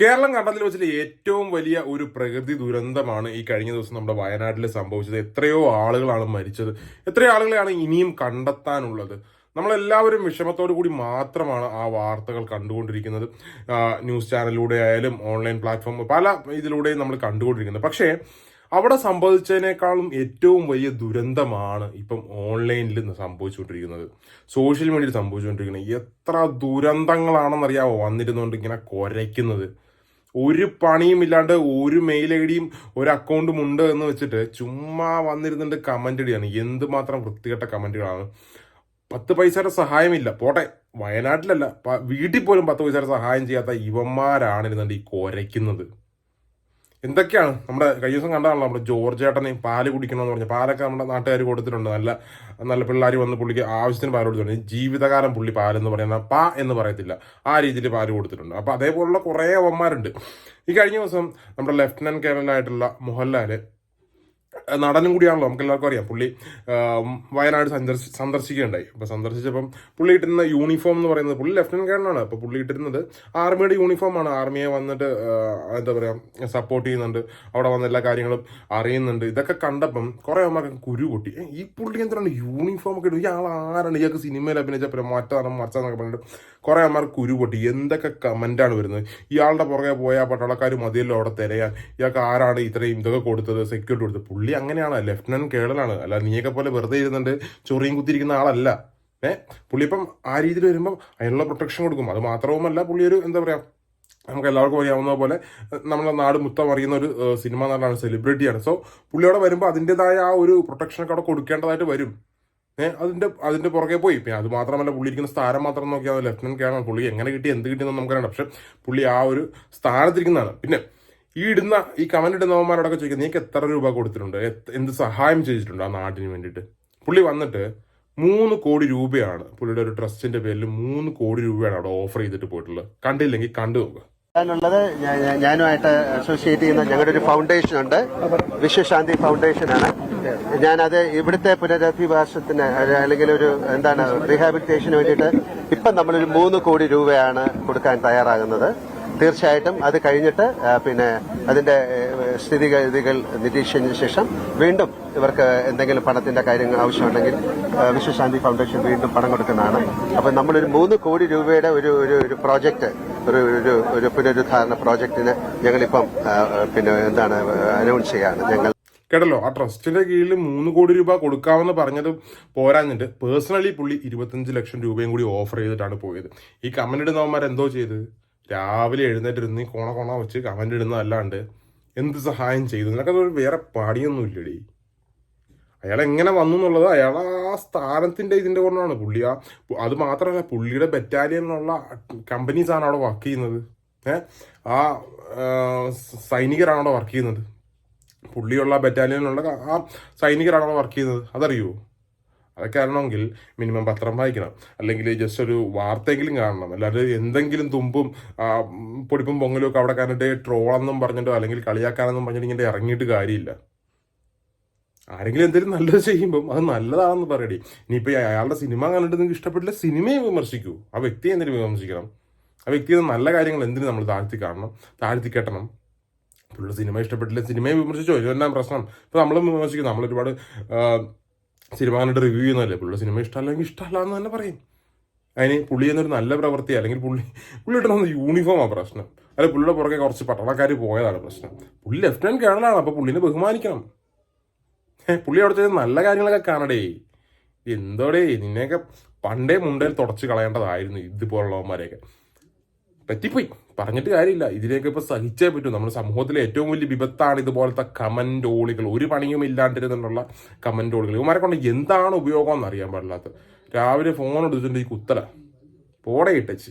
കേരളം കണ്ടതിൽ വെച്ചിട്ട് ഏറ്റവും വലിയ ഒരു പ്രകൃതി ദുരന്തമാണ് ഈ കഴിഞ്ഞ ദിവസം നമ്മുടെ വയനാട്ടിൽ സംഭവിച്ചത്. എത്രയോ ആളുകളാണ് മരിച്ചത്. എത്രയോ ആളുകളെയാണ് ഇനിയും കണ്ടെത്താനുള്ളത്. നമ്മളെല്ലാവരും വിഷമത്തോടു കൂടി മാത്രമാണ് ആ വാർത്തകൾ കണ്ടുകൊണ്ടിരിക്കുന്നത്. ന്യൂസ് ചാനലിലൂടെ ആയാലും ഓൺലൈൻ പ്ലാറ്റ്ഫോം പല ഇതിലൂടെയും നമ്മൾ കണ്ടുകൊണ്ടിരിക്കുന്നത്. പക്ഷേ അവിടെ സംഭവിച്ചതിനേക്കാളും ഏറ്റവും വലിയ ദുരന്തമാണ് ഇപ്പം ഓൺലൈനിൽ സംഭവിച്ചുകൊണ്ടിരിക്കുന്നത്. സോഷ്യൽ മീഡിയയിൽ സംഭവിച്ചുകൊണ്ടിരിക്കുന്നത്. എത്ര ദുരന്തങ്ങളാണെന്നറിയാമോ വന്നിരുന്നുകൊണ്ട് ഇങ്ങനെ കുരയ്ക്കുന്നത്. ഒരു പണിയും ഇല്ലാണ്ട് ഒരു മെയിൽ ഐ ഡിയും ഒരു അക്കൗണ്ടും ഉണ്ട് എന്ന് വെച്ചിട്ട് ചുമ്മാ വന്നിരുന്നിട്ട് കമന്റ് ഇടിയാണ് എന്തുമാത്രം വൃത്തികെട്ട കമന്റുകളാണ് പത്ത് പൈസയുടെ സഹായമില്ല പോട്ടെ. വയനാട്ടിലല്ല. വീട്ടിൽ പോലും പത്ത് പൈസയുടെ സഹായം ചെയ്യാത്ത യുവന്മാരാണ് ഇരുന്നുണ്ട് ഈ കുരയ്ക്കുന്നത്. എന്തൊക്കെയാണ്? നമ്മുടെ കഴിഞ്ഞ ദിവസം കണ്ടതാണല്ലോ നമ്മുടെ ജോർജ് ഏട്ടനെ പാൽ കുടിക്കണമെന്ന് പറഞ്ഞു. പാലൊക്കെ നമ്മുടെ നാട്ടുകാർ കൊടുത്തിട്ടുണ്ട്. നല്ല നല്ല പിള്ളേർ വന്ന് പുള്ളിക്ക് ആവശ്യത്തിന് പാൽ കൊടുത്തിട്ടുണ്ട്. ജീവിതകാലം പുള്ളി പാലെന്ന് പറയുന്ന പാ എന്ന് പറയത്തില്ല. ആ രീതിയിൽ പാൽ കൊടുത്തിട്ടുണ്ട്. അപ്പൊ അതേപോലുള്ള കുറേ അവന്മാരുണ്ട്. ഈ കഴിഞ്ഞ ദിവസം നമ്മുടെ ലെഫ്റ്റനന്റ് കേണലായിട്ടുള്ള മോഹൻലാൽ നടനും കൂടിയാണല്ലോ നമുക്ക് എല്ലാവർക്കും അറിയാം. പുള്ളി വയനാട് സന്ദർശി സന്ദർശിക്കുകയുണ്ടായി. അപ്പോൾ സന്ദർശിച്ചപ്പം പുള്ളി ഇട്ടിരുന്ന യൂണിഫോം എന്ന് പറയുന്നത് പുള്ളി ലെഫ്റ്റനന്റ് കേണലാണ് അപ്പോൾ പുള്ളി ഇട്ടിരുന്നത് ആർമിയുടെ യൂണിഫോമാണ് ആർമിയെ വന്നിട്ട് എന്താ പറയാ സപ്പോർട്ട് ചെയ്യുന്നുണ്ട്. അവിടെ വന്ന എല്ലാ കാര്യങ്ങളും അറിയുന്നുണ്ട്. ഇതൊക്കെ കണ്ടപ്പം കുറെ അമ്മയ്ക്ക് കുരു പൊട്ടി. ഈ പുള്ളി എന്താണ് യൂണിഫോം ഒക്കെ ഇടും ഇയാൾ ആരാണ്? ഇയാൾക്ക് സിനിമയിൽ അഭിനയിച്ച മറ്റാണ് മറച്ചാന്നൊക്കെ പറഞ്ഞിട്ട് കുറെ അമ്മമാർ കുരു പൊട്ടി. എന്തൊക്കെ കമന്റാണ് വരുന്നത്? ഇയാളുടെ പുറകെ പോയാൽ പട്ടാളക്കാർ മതിയല്ലോ അവിടെ തിരയാൻ. ഇയാൾക്ക് ആരാണ് ഇത്രയും ഇതൊക്കെ കൊടുത്തത്? സെക്യൂരിറ്റി കൊടുത്തത്? പുള്ളി അങ്ങനെയാണ് ലെഫ്റ്റനന്റ് കേണലാണ് അല്ല നീയൊക്കെ പോലെ വെറുതെ ഇരുന്നുണ്ട് ചൊറിയും കുത്തിയിരിക്കുന്ന ആളല്ല. ഏ? പുള്ളി ഇപ്പം ആ രീതിയിൽ വരുമ്പം അതിനുള്ള പ്രൊട്ടക്ഷൻ കൊടുക്കും. അത് മാത്രവുമല്ല പുള്ളി ഒരു എന്താ പറയാ നമുക്ക് എല്ലാവർക്കും അറിയാവുന്ന പോലെ നമ്മളെ നാട് മുത്തം അറിയുന്ന ഒരു സിനിമ നടനാണ് സെലിബ്രിറ്റിയാണ് സോ പുള്ളിയോടെ വരുമ്പോൾ അതിന്റെതായ ആ ഒരു പ്രൊട്ടക്ഷനൊക്കെ അവിടെ കൊടുക്കേണ്ടതായിട്ട് വരും. ഏഹ് അതിന്റെ അതിന്റെ പുറകെ പോയി. പിന്നെ അത് മാത്രമല്ല പുള്ളി ഇരിക്കുന്ന സ്ഥാനം മാത്രം നോക്കിയാൽ ലെഫ്റ്റനന്റ് കേണൽ പുള്ളി എങ്ങനെ കിട്ടി എന്ത് കിട്ടിയെന്ന് നമുക്കറിയാം പക്ഷെ പുള്ളി ആ ഒരു സ്ഥാനത്തിരിക്കുന്നതാണ് പിന്നെ ഈ ഇടുന്ന ഈ കമന്റ് ഇടുന്നവന്മാരോടൊക്കെ ചോദിക്കുന്നത് നീക്ക് എത്ര രൂപ കൊടുത്തിട്ടുണ്ട്? എന്ത് സഹായം ചെയ്തിട്ടുണ്ട് ആ നാടിന് വേണ്ടിയിട്ട്? പുള്ളി വന്നിട്ട് മൂന്ന് കോടി രൂപയാണ് പുള്ളിയുടെ ഒരു ട്രസ്റ്റിന്റെ പേരിൽ മൂന്ന് കോടി രൂപയാണ് അവിടെ ഓഫർ ചെയ്തിട്ട് പോയിട്ടുള്ളത്. കണ്ടില്ലെങ്കിൽ കണ്ടു നോക്കുക ഞാനുള്ളത് ഞാനുമായിട്ട് അസോസിയേറ്റ് ചെയ്യുന്ന ഞങ്ങളുടെ ഒരു ഫൗണ്ടേഷൻ ഉണ്ട്. വിശ്വശാന്തി ഫൗണ്ടേഷൻ ആണ്. ഞാനത് ഇവിടുത്തെ പുനരധിവാസത്തിന് അല്ലെങ്കിൽ ഒരു എന്താണ് റീഹാബിലിറ്റേഷന് വേണ്ടിയിട്ട് ഇപ്പം നമ്മളൊരു മൂന്ന് കോടി രൂപയാണ് കൊടുക്കാൻ തയ്യാറാകുന്നത്. തീർച്ചയായിട്ടും അത് കഴിഞ്ഞിട്ട് പിന്നെ അതിന്റെ സ്ഥിതിഗതികൾ നിരീക്ഷിച്ചതിന് ശേഷം വീണ്ടും ഇവർക്ക് എന്തെങ്കിലും പണത്തിന്റെ കാര്യങ്ങൾ ആവശ്യമുണ്ടെങ്കിൽ വിശ്വശാന്തി ഫൗണ്ടേഷൻ വീണ്ടും പണം കൊടുക്കുന്നതാണ്. അപ്പൊ നമ്മളൊരു മൂന്ന് കോടി രൂപയുടെ ഒരു ഒരു ഒരു പ്രോജക്റ്റ് ഒരു ഒരു ഒരു പുനരുദ്ധാരണ പ്രോജക്റ്റിന് ഞങ്ങളിപ്പം പിന്നെ എന്താണ് അനൗൺസ് ചെയ്യാണ്. ഞങ്ങൾ കേട്ടല്ലോ ആ ട്രസ്റ്റിന്റെ കീഴിൽ മൂന്ന് കോടി രൂപ കൊടുക്കാമെന്ന് പറഞ്ഞത് പോരാഞ്ഞിട്ട് പേഴ്സണലി പുള്ളി ഇരുപത്തഞ്ച് ലക്ഷം രൂപയും കൂടി ഓഫർ ചെയ്തിട്ടാണ് പോയത്. ഈ കമന്റ് ഇടുന്നവന്മാർ എന്തോ ചെയ്ത്? രാവിലെ എഴുന്നേറ്റിരുന്ന് കോണ കോണ വെച്ച് കമന്റ് ഇടുന്നതല്ലാണ്ട് എന്ത് സഹായം ചെയ്തു? നിനക്കത് വേറെ പാടിയൊന്നുമില്ലടി. അയാൾ എങ്ങനെ വന്നു എന്നുള്ളത് അയാൾ ആ സ്ഥാനത്തിന്റെ ഇതിന്റെ കൊണ്ടാണ്. പുള്ളി ആ അത് മാത്രമല്ല പുള്ളിയുടെ ബറ്റാലിയനിലുള്ള കമ്പനീസ് ആണ് അവിടെ വർക്ക് ചെയ്യുന്നത്. ഏഹ് ആ സൈനികരാണ് അവിടെ വർക്ക് ചെയ്യുന്നത്. പുള്ളിയുള്ള ബറ്റാലിയനിലുള്ള ആ സൈനികരാണ് അവിടെ വർക്ക് ചെയ്യുന്നത്. അതറിയോ? അതൊക്കെ കാരണമെങ്കിൽ മിനിമം പത്രം വായിക്കണം. അല്ലെങ്കിൽ ജസ്റ്റ് ഒരു വാർത്തയെങ്കിലും കാണണം. അല്ലാതെ എന്തെങ്കിലും തുമ്പും പൊടിപ്പും പൊങ്ങലും ഒക്കെ അവിടെ കണ്ടിട്ട് ട്രോളെന്നും പറഞ്ഞിട്ടോ അല്ലെങ്കിൽ കളിയാക്കാനെന്നും പറഞ്ഞിട്ട് ഇങ്ങനെ ഇറങ്ങിയിട്ട് കാര്യമില്ല. ആരെങ്കിലും എന്തെങ്കിലും നല്ലത് ചെയ്യുമ്പം അത് നല്ലതാണെന്ന് പറയടി. ഇനിയിപ്പോൾ അയാളുടെ സിനിമ കണ്ടിട്ട് നിങ്ങൾക്ക് ഇഷ്ടപ്പെട്ടില്ല സിനിമയെ വിമർശിക്കൂ. ആ വ്യക്തിയെ എന്തിനു വിമർശിക്കണം? ആ വ്യക്തിയുടെ നല്ല കാര്യങ്ങൾ എന്തിനു നമ്മൾ താഴ്ത്തി കാണണം താഴ്ത്തി കെട്ടണം? പുള്ളിയുടെ സിനിമ ഇഷ്ടപ്പെട്ടില്ല സിനിമയെ വിമർശിച്ചോ? ഇതെല്ലാം പ്രശ്നം? ഇപ്പം നമ്മളും വിമർശിക്കും. നമ്മൾ ഒരുപാട് സിനിമ കണ്ടിട്ട് റിവ്യൂ ചെയ്യുന്നതല്ലേ? പുള്ളിയുടെ സിനിമ ഇഷ്ടമല്ലെങ്കിൽ ഇഷ്ടമല്ല എന്ന് തന്നെ പറയും. അതിന് പുള്ളി എന്നൊരു നല്ല പ്രവൃത്തി അല്ലെങ്കിൽ പുള്ളി പുള്ളി ഇട്ടുന്ന യൂണിഫോമാണ് പ്രശ്നം. അല്ല പുള്ളിയുടെ പുറകെ കുറച്ച് പട്ടാളക്കാർ പോയതാണ് പ്രശ്നം. പുള്ളി ലെഫ്റ്റനന്റ് കേണലാണ് അപ്പോൾ പുള്ളിനെ ബഹുമാനിക്കണം. പുള്ളി അവിടെ ചെയ്ത് നല്ല കാര്യങ്ങളൊക്കെ കാണടേ. എന്തോടേ നിന്നെയൊക്കെ പണ്ടേ മുണ്ടേൽ തുടച്ച് കളയേണ്ടതായിരുന്നു ഇതുപോലുള്ളവന്മാരെയൊക്കെ. പറ്റിപ്പോയി പറഞ്ഞിട്ട് കാര്യമില്ല. ഇതിലേക്ക് ഇപ്പൊ സഹിച്ചേ പറ്റൂ. നമ്മുടെ സമൂഹത്തിലെ ഏറ്റവും വലിയ വിപത്താണ് ഇതുപോലത്തെ കമന്റോളികൾ ഒരു പണിയും ഇല്ലാണ്ടിരുന്നുള്ള കമന്റോളികൾ ഇവന്മാരെ കൊണ്ട് എന്താണ് ഉപയോഗം എന്ന് അറിയാൻ പാടില്ലാത്ത. രാവിലെ ഫോൺ എടുത്തിട്ടുണ്ട് ഈ കുത്തല. പോടെ ഇട്ടച്ച്